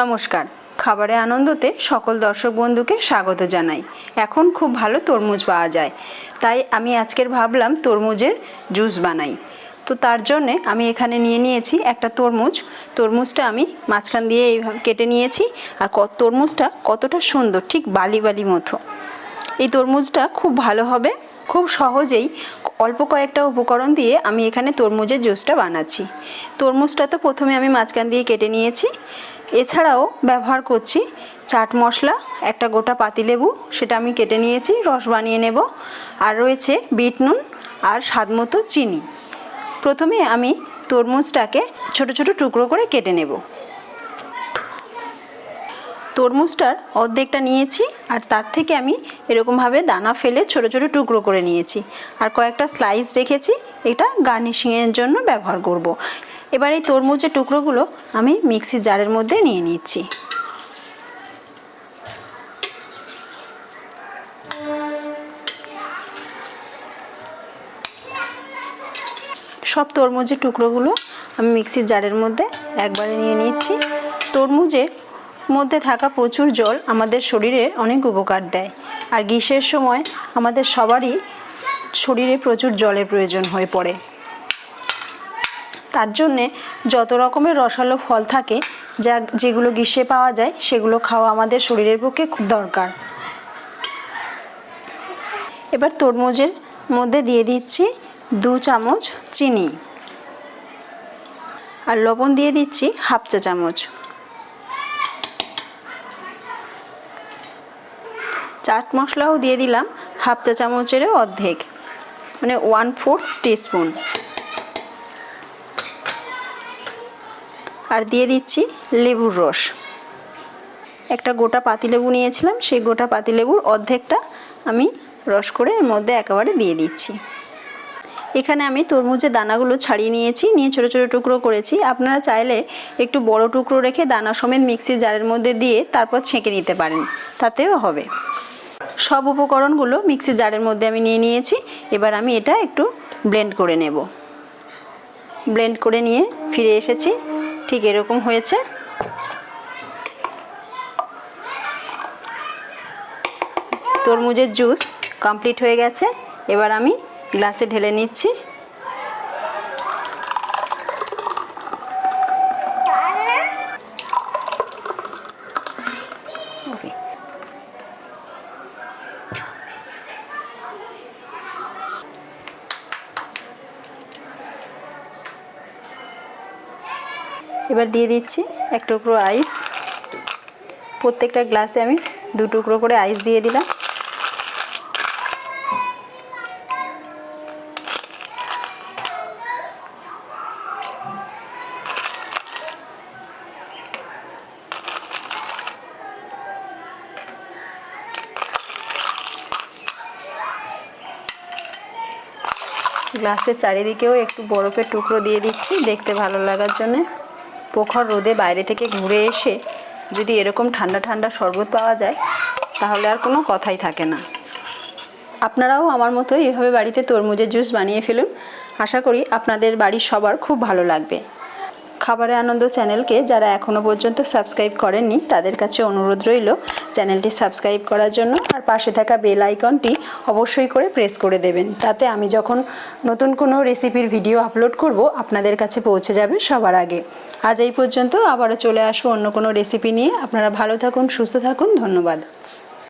নমস্কার। খাবারে আনন্দতে সকল দর্শক বন্ধুকে স্বাগত জানাই। এখন খুব ভালো তরমুজ পাওয়া যায়। তাই আমি আজকের ভাবলাম তরমুজের জুস বানাই। তো তার জন্যে আমি এখানে নিয়ে নিয়েছি একটা তরমুজ। তরমুজটা আমি মাঝখান দিয়ে এইভাবে কেটে নিয়েছি। আর তরমুজটা কতটা সুন্দর, ঠিক বালি বালি মতো। এই তরমুজটা খুব ভালো হবে। খুব সহজেই অল্প কয়েকটা উপকরণ দিয়ে আমি এখানে তরমুজের জুসটা বানাচ্ছি। তরমুজটা তো প্রথমে আমি মাঝখান দিয়ে কেটে নিয়েছি। এছাড়াও ব্যবহার করছি চাট মশলা, একটা গোটা পাতিলেবু সেটা আমি কেটে নিয়েছি, রস বানিয়ে নেব। আর রয়েছে বিট নুন আর স্বাদমতো চিনি। প্রথমে আমি তরমুজটাকে ছোট ছোট টুকরো করে কেটে নেব। তরমুজটার অর্ধেকটা নিয়েছি আর তার থেকে আমি এরকমভাবে দানা ফেলে ছোট ছোট টুকরো করে নিয়েছি। আর কয়েকটা স্লাইস রেখেছি, এটা গার্নিশিংয়ের জন্য ব্যবহার করব। এবার এই তরমুজের টুকরোগুলো আমি মিক্সির জারের মধ্যে নিয়ে নিচ্ছি। সব তরমুজের টুকরোগুলো আমি মিক্সির জারের মধ্যে একবারে নিয়ে নিচ্ছি। তরমুজের মধ্যে থাকা প্রচুর জল আমাদের শরীরে অনেক উপকার দেয়। আর গ্রীষ্মের সময় আমাদের সবারই শরীরে প্রচুর জলের প্রয়োজন হয়ে পড়ে। তার জন্যে যত রকমের রসালো ফল থাকে, যা যেগুলো গ্রীষ্মে পাওয়া যায়, সেগুলো খাওয়া আমাদের শরীরের পক্ষে খুব দরকার। এবার তরমুজের মধ্যে দিয়ে দিচ্ছি দু চামচ চিনি আর লবণ দিয়ে দিচ্ছি হাফ চা চামচ। চাট মশলাও দিয়ে দিলাম হাফ চা চামচেরও অর্ধেক মানে ওয়ান ফোর্থ টিস্পুন আর দিয়ে দিচ্ছি লেবুর রস। একটা গোটা পাতিলেবু নিয়েছিলাম, সেই গোটা পাতিলেবুর অর্ধেকটা আমি রস করে এর মধ্যে একেবারে দিয়ে দিচ্ছি। এখানে আমি তরমুজের দানাগুলো ছাড়িয়ে নিয়েছি, নিয়ে ছোটো ছোটো টুকরো করেছি। আপনারা চাইলে একটু বড় টুকরো রেখে দানা সমেত মিক্সির জারের মধ্যে দিয়ে তারপর ছেঁকে নিতে পারেন, তাতেও হবে। সব উপকরণগুলো মিক্সির জারের মধ্যে আমি নিয়ে নিয়েছি, এবার আমি এটা একটু ব্লেন্ড করে নেব। ব্লেন্ড করে নিয়ে ফিরে এসেছি। ঠিক এরকম হয়েছে। তরমুজের জুস কমপ্লিট হয়ে গেছে। এবার আমি গ্লাসে ঢেলে নিচ্ছি। এবার দিয়ে দিচ্ছি এক টুকরো আইস প্রত্যেকটা গ্লাসে আমি দু টুকরো করে আইস দিয়ে দিলাম। গ্লাসের চারিদিকেও একটু বরফের টুকরো দিয়ে দিচ্ছি, দেখতে ভালো লাগার জন্যে। প্রখর রোদে বাইরে থেকে ঘুরে এসে যদি এরকম ঠান্ডা ঠান্ডা শরবত পাওয়া যায়, তাহলে আর কোনো কথাই থাকে না। আপনারাও আমার মতো এভাবে বাড়িতে তরমুজের জুস বানিয়ে ফেলুন। আশা করি আপনাদের বাড়ির সবার খুব ভালো লাগবে। খাবারে আনন্দ চ্যানেলকে যারা এখনও পর্যন্ত সাবস্ক্রাইব করেননি, তাদের কাছে অনুরোধ রইল চ্যানেলটি সাবস্ক্রাইব করার জন্য। আর পাশে থাকা বেল আইকনটি অবশ্যই করে প্রেস করে দেবেন। তাতে আমি যখন নতুন কোনো রেসিপির ভিডিও আপলোড করব, আপনাদের কাছে পৌঁছে যাবে সবার আগে। আজ এই পর্যন্ত আবারও চলে আসব অন্য কোনো রেসিপি নিয়ে। আপনারা ভালো থাকুন, সুস্থ থাকুন। ধন্যবাদ।